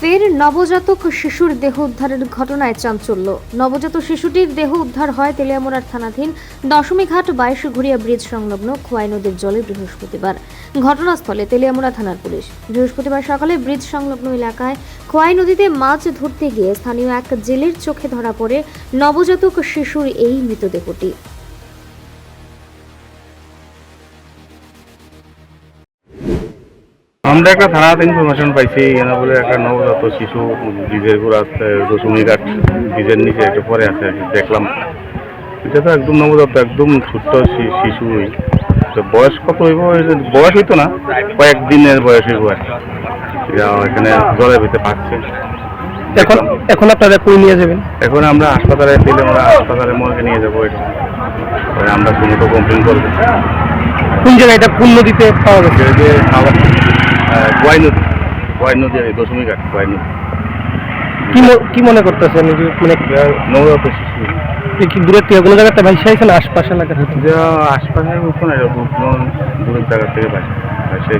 ফের নবজাতক শিশুর দেহ উদ্ধারের ঘটনায় চাঞ্চল্য। নবজাত শিশুটির দেহ উদ্ধার হয় তেলিয়ামুড়ার থানাধীন দশমীঘাট বাইশ ঘুরিয়া ব্রিজ সংলগ্ন খোয়াই নদীর জলে বৃহস্পতিবার। ঘটনাস্থলে তেলিয়ামুড়া থানার পুলিশ। বৃহস্পতিবার সকালে ব্রিজ সংলগ্ন এলাকায় খোয়াই নদীতে মাছ ধরতে গিয়ে স্থানীয় এক জেলের চোখে ধরা পড়ে নবজাতক শিশুর এই মৃতদেহটি। আমরা একটা থানাতে ইনফরমেশন পাইছি এখানে বলে একটা নবজাত শিশু ব্রিজের গোড়াতে দশমী ঘাট ব্রিজের নিচে একটু পরে আছে দেখলাম। এটা তো একদম নবজাত একদম ছোট্ট শিশু। তো বয়স কত হইব? বয়স হইতো না কয়েকদিনের বয়স হইব আর এখানে জলের ভিতরে পাচ্ছে। এখন এখন আপনারা কই নিয়ে যাবেন? এখন আমরা হাসপাতালে দিলে আমরা হাসপাতালে মর্গে নিয়ে যাব এটা। আমরা সুমতো কমপ্লেন করব। কোন জায়গায়? এটা কোন নদীতে পাওয়া গেছে? গোয়াই নদী গোয়াই নদী কি, দশমী ঘাট গোয়াই নদী। কি মনে করতেছেন মানে শিশু এ কি দূরের থেকে কোনো জায়গাতে ভাইসা আইছেন আশপাশে এলাকা থেকে যা আশপাশে কোন দূরের জায়গা থেকে পাই সেই